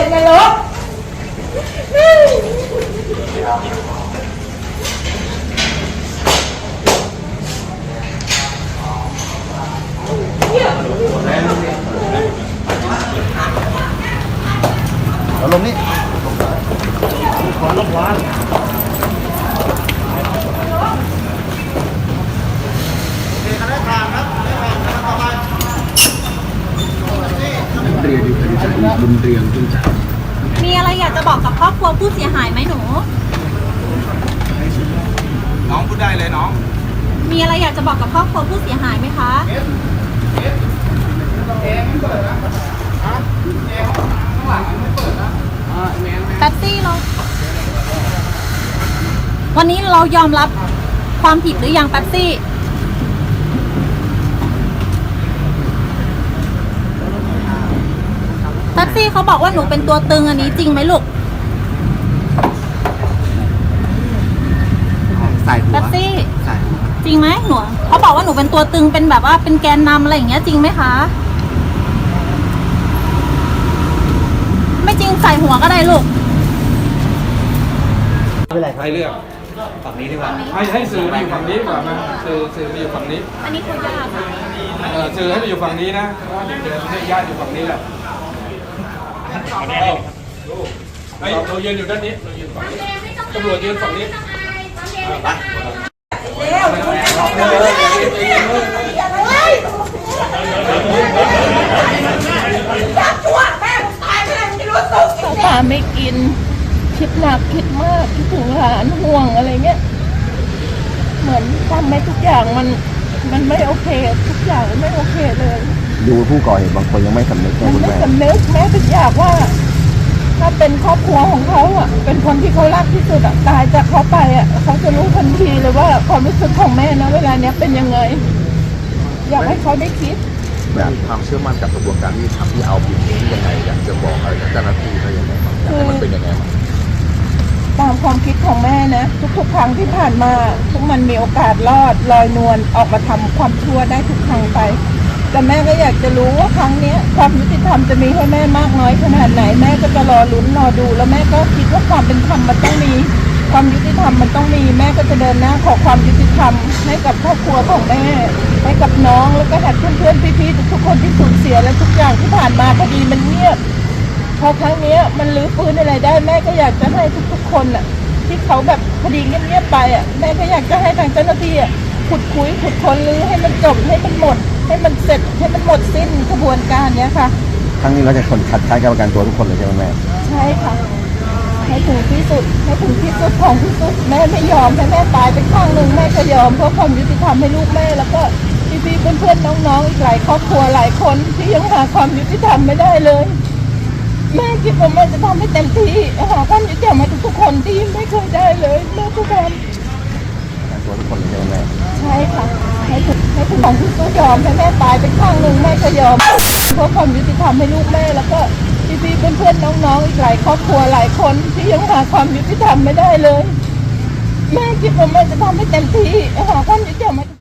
đêm nay luôn nó luôn đi. Nó quá nó quá. รกเอาลงนี่มีอะไรอยากจะบอกกับครอบครัวผู้เสียหายไหมหนู น้องพูดได้เลยน้อง มีอะไรอยากจะบอกกับครอบครัวผู้เสียหายไหมคะแป๊บซี่เราวันนี้เรายอมรับความผิดหรือยังแป๊บซี่ แท็กซี่เขาบอกว่าหนูเป็นตัวตึงอันนี้จริงไหมลูกใส่หัวแท็กซี่ใส่หัวจริงไหมหนูเขาบอกว่าหนูเป็นตัวตึงเป็นแบบว่าเป็นแกนนำอะไรอย่างเงี้ยจริงไหมคะ ไม่จริงใส่หัวก็ได้ลูกให้เลือกฝั่งนี้ดีกว่าให้ให้สื่อมาอยู่ฝั่งนี้ดีกว่ามาสื่อสื่อมาอยู่ฝั่งนี้ อันนี้คือยาค่ะเออสื่อให้มาอยู่ฝั่งนี้นะเพราะว่าเดี๋ยวให้ญาติอยู่ฝั่งนี้แหละ เอาเฮ้ยเรายืนอยู่ด้านนี้เรายืนฝั่งนี้ตำรวจยืนฝั่งนี้ไปจับตัวแม่ผมตายไปเลยไม่รู้สึกจริงตาไม่กิน คิดหนักคิดมากคิดถึงหลานห่วงอะไรเงี้ย เหมือนทำให้ทุกอย่างมันมันไม่โอเค ทุกอย่างมันไม่โอเคเลย ดูผู้ก่อเหตุบางคนยังไม่สำนึกมันะนคุณไม่แม่สำนึกแม้แต่อยากว่า ถ้าเป็นครอบครัวของเขาอะ เป็นคนที่เขารักที่สุดอะตายจากเขาไปอะเขาจะรู้ทันทีเลยว่าความรู้สึกของแม่นะเวลาเนี้ยเป็นยังไง อยากให้เขาได้คิด แบบความเชื่อมั่นกับกระบวนการที่ทำที่เอาผิดนี้ยังไงอยากจะบอกอะไรกับเจ้าหน้าที่เขายังไงบ้างอยากให้มันเป็นยังไงบ้างตามความคิดของแม่นะ ทุกๆ ครั้งที่ผ่านมาทุกมันมีโอกาสรอดลอยนวลออกมาทำความชั่วได้ทุกครั้งไป แต่แม่ก็อยากจะรู้ว่าครั้งเนี้ยความยุติธรรมจะมีให้แม่มากน้อยขนาดไหน แม่ก็จะรอลุ้นรอดู แล้วแม่ก็คิดว่าความเป็นธรรมมันต้องมี ความยุติธรรมมันต้องมี แม่ก็จะเดินหน้าขอความยุติธรรมให้กับครอบครัวของแม่ ให้กับน้องแล้วก็ให้เพื่อนๆพี่ๆทุกคนที่สูญเสียและทุกอย่างที่ผ่านมาคดีมันเงียบพอครั้งเนี้ยมันรื้อฟื้นอะไรได้แม่ก็อยากจะให้ทุกๆคนน่ะ ที่เขาแบบคดีเงียบๆไปอะแม่ก็อยากจะให้ทางเจ้าหน้าที่อะขุดคุยขุดค้นรื้อให้มันจบให้มันหมด ให้มันเสร็จให้มันหมดสิ้นกระบวนการเนี้ยค่ะ ครั้งนี้เราจะคนคัดค้านการประกันตัวทุกคนเลยใช่ไหมแม่ใช่ค่ะ ให้ถึงที่สุดให้ถึงที่สุดของที่สุดแม่ไม่ยอมให้แม่ตายไปข้างหนึ่งแม่ก็ยอมเพื่อความยุติธรรมให้ลูกแม่แล้วก็พี่ๆเพื่อนๆน้องๆอีกหลายครอบครัวหลายคนที่ยังหาความยุติธรรมไม่ได้เลยแม่คิดว่าแม่จะทำให้เต็มที่หาความยุติธรรมให้ทุกๆคนที่ไม่เคยได้เลยแม่ทุกคนประกันตัวทุกคนเลยใช่ไหมแม่ ใช่ค่ะ ให้ถึงให้ถึงของที่ก็ยอมให้แม่ตายเป็นข้างหนึ่งแม่ก็ยอมเพราะความยุติธรรมให้ลูกแม่แล้วก็พี่ๆเพื่อนๆน้องๆอีกหลายครอบครัวหลายคนที่ยังหาความยุติธรรมไม่ได้เลยแม่คิดว่าแม่จะทำให้เต็มที่หาความยุติธรรมให้